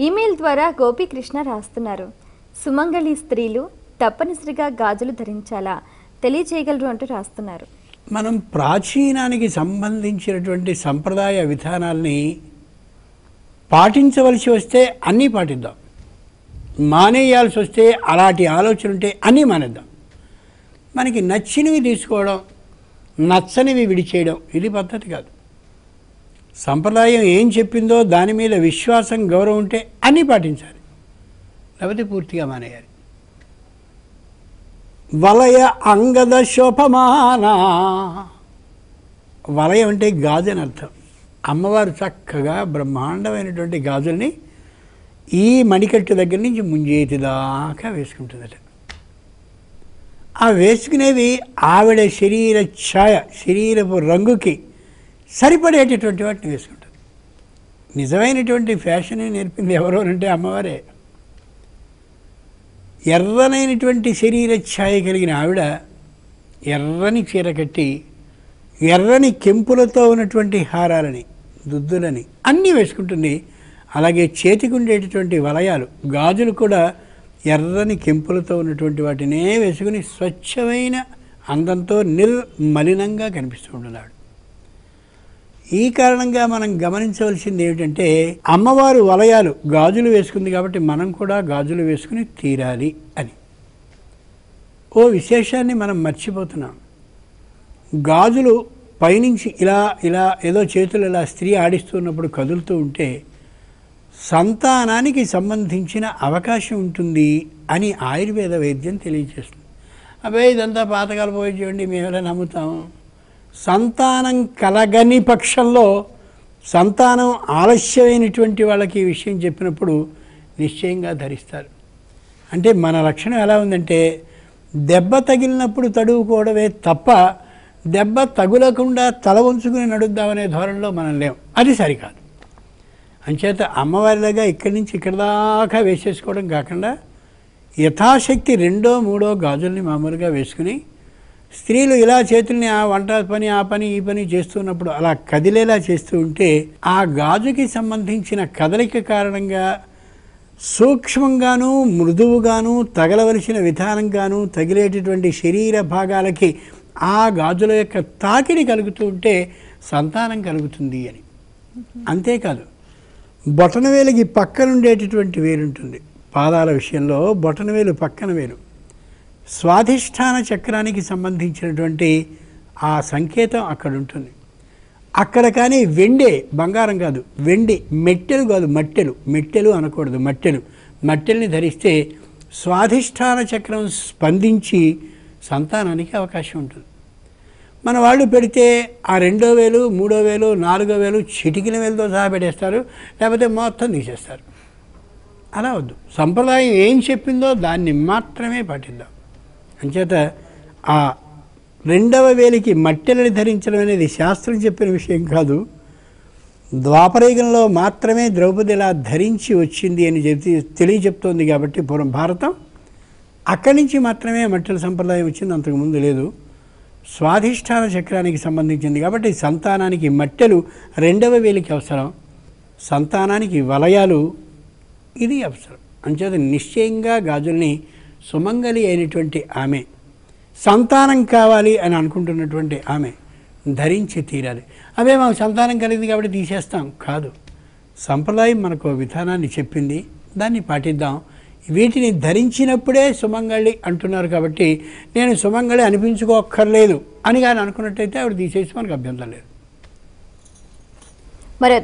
Email ద్వారా గోపీకృష్ణ రాస్తున్నారు. సుమంగళి స్త్రీలు తప్పనిసరిగా గాజులు ధరించాలా? తెలియచేయగలరు అంటూ రాస్తున్నారు. మనం ప్రాచీనానికి సంబంధించినటువంటి సంప్రదాయ విధానాల్ని పాటించవలసి వస్తే అన్నీ పాటిద్దాం. మానేయాల్సి వస్తే అలాంటి ఆలోచన ఉంటే అన్నీ మానేద్దాం. మనకి నచ్చినవి తీసుకోవడం నచ్చనివి విడిచేయడం ఇది పద్ధతి కాదు. సంప్రదాయం ఏం చెప్పిందో దాని మీద విశ్వాసం గౌరవం ఉంటే అన్నీ పాటించాలి. లేకపోతే పూర్తిగా మానేయాలి. వలయ అంగద శోభమాన. వలయం అంటే గాజు అని అర్థం. అమ్మవారు చక్కగా బ్రహ్మాండమైనటువంటి గాజుల్ని ఈ మణికట్టు దగ్గర నుంచి ముంజేతి దాకా వేసుకుంటుందట. ఆ వేసుకునేవి ఆవిడ శరీర ఛాయ శరీరపు రంగుకి సరిపడేటటువంటి వాటిని వేసుకుంటారు నిజమైనటువంటి ఫ్యాషన్ నేర్పింది ఎవరో అంటే అమ్మవారే. ఎర్రనైనటువంటి శరీర ఛాయ కలిగిన ఆవిడ ఎర్రని చీర కట్టి ఎర్రని కెంపులతో ఉన్నటువంటి హారాలని దుద్దులని అన్నీ వేసుకుంటుంది. అలాగే చేతికి ఉండేటటువంటి వలయాలు గాజులు కూడా ఎర్రని కెంపులతో ఉన్నటువంటి వాటినే వేసుకుని స్వచ్ఛమైన అందంతో నిర్మలినంగా కనిపిస్తూ ఉంటుంది ఆవిడ ఈ కారణంగా మనం గమనించవలసింది ఏమిటంటే అమ్మవారు వలయాలు గాజులు వేసుకుంది కాబట్టి మనం కూడా గాజులు వేసుకుని తీరాలి అని. ఓ విశేషాన్ని మనం మర్చిపోతున్నాం. గాజులు పైనుంచి ఇలా ఇలా ఏదో చేతులు ఇలా స్త్రీ ఆడిస్తున్నప్పుడు కదులుతూ ఉంటే సంతానానికి సంబంధించిన అవకాశం ఉంటుంది అని ఆయుర్వేద వైద్యం తెలియజేస్తుంది అబ్బాయి ఇదంతా పాతకాల చేయండి మేము ఎలా నమ్ముతాం? సంతానం కలగని పక్షంలో సంతానం ఆలస్యమైనటువంటి వాళ్ళకి ఈ విషయం చెప్పినప్పుడు నిశ్చయంగా ధరిస్తారు. అంటే మన లక్షణం ఎలా ఉందంటే దెబ్బ తగిలినప్పుడు తడువుకోవడమే తప్ప దెబ్బ తగులకుండా తల ఉంచుకుని నడుద్దామనే ధోరణిలో మనం లేం. అది సరికాదు. అంచేత అమ్మవారిలాగా ఇక్కడి నుంచి ఇక్కడ దాకా వేసేసుకోవడం కాకుండా యథాశక్తి రెండో మూడో గాజుల్ని మామూలుగా వేసుకుని స్త్రీలు ఇలా చేతుల్ని ఆ వంట పని ఆ పని ఈ పని చేస్తున్నప్పుడు అలా కదిలేలా చేస్తూ ఉంటే ఆ గాజుకి సంబంధించిన కదలిక కారణంగా సూక్ష్మంగాను మృదువుగాను తగలవలసిన విధానంగాను తగిలేటటువంటి శరీర భాగాలకి ఆ గాజుల యొక్క తాకిడి కలుగుతూ ఉంటే సంతానం కలుగుతుంది అని. అంతేకాదు బొటనవేలుకి పక్కనుండేటటువంటి వేలుంటుంది. పాదాల విషయంలో బొటనవేలు పక్కన వేలు. స్వాధిష్టాన చక్రానికి సంబంధించినటువంటి ఆ సంకేతం అక్కడ ఉంటుంది. అక్కడ కానీ వెండే బంగారం కాదు వెండి మెట్టెలు కాదు మట్టెలు మెట్టెలు అనకూడదు మట్టెలు. మట్టెల్ని ధరిస్తే స్వాధిష్టాన చక్రం స్పందించి సంతానానికి అవకాశం ఉంటుంది. మన వాళ్ళు పెడితే ఆ రెండో వేలు మూడో వేలు నాలుగో వేలు చిటికిన వేలతో సహా పెట్టేస్తారు లేకపోతే మొత్తం తీసేస్తారు. అలా వద్దు. సంప్రదాయం ఏం చెప్పిందో దాన్ని మాత్రమే పాటిద్దాం. అంచేత ఆ రెండవ వేలికి మట్టెలని ధరించడం అనేది శాస్త్రం చెప్పిన విషయం కాదు. ద్వాపరయుగంలో మాత్రమే ద్రౌపది ఇలా ధరించి వచ్చింది అని చెప్పి తెలియజెప్తోంది కాబట్టి పూర్వం భారతం. అక్కడి నుంచి మాత్రమే మట్టెల సంప్రదాయం వచ్చింది అంతకుముందు లేదు. స్వాధిష్టాన చక్రానికి సంబంధించింది కాబట్టి సంతానానికి మట్టెలు రెండవ వేలికి అవసరం. సంతానానికి వలయాలు ఇది అవసరం. అంచేత నిశ్చయంగా గాజుల్ని సుమంగలి అయినటువంటి ఆమె సంతానం కావాలి అని అనుకుంటున్నటువంటి ఆమె ధరించి తీరాలి. అవే మాకు సంతానం కలిగింది కాబట్టి తీసేస్తాం. కాదు. సంప్రదాయం మనకు విధానాన్ని చెప్పింది. దాన్ని పాటిద్దాం. వీటిని ధరించినప్పుడే సుమంగళి అంటున్నారు కాబట్టి నేను సుమంగళి అనిపించుకోక్కర్లేదు అని కానీ అనుకున్నట్టయితే ఆవిడ తీసేసి మనకు అభ్యంతరం లేదు. మరి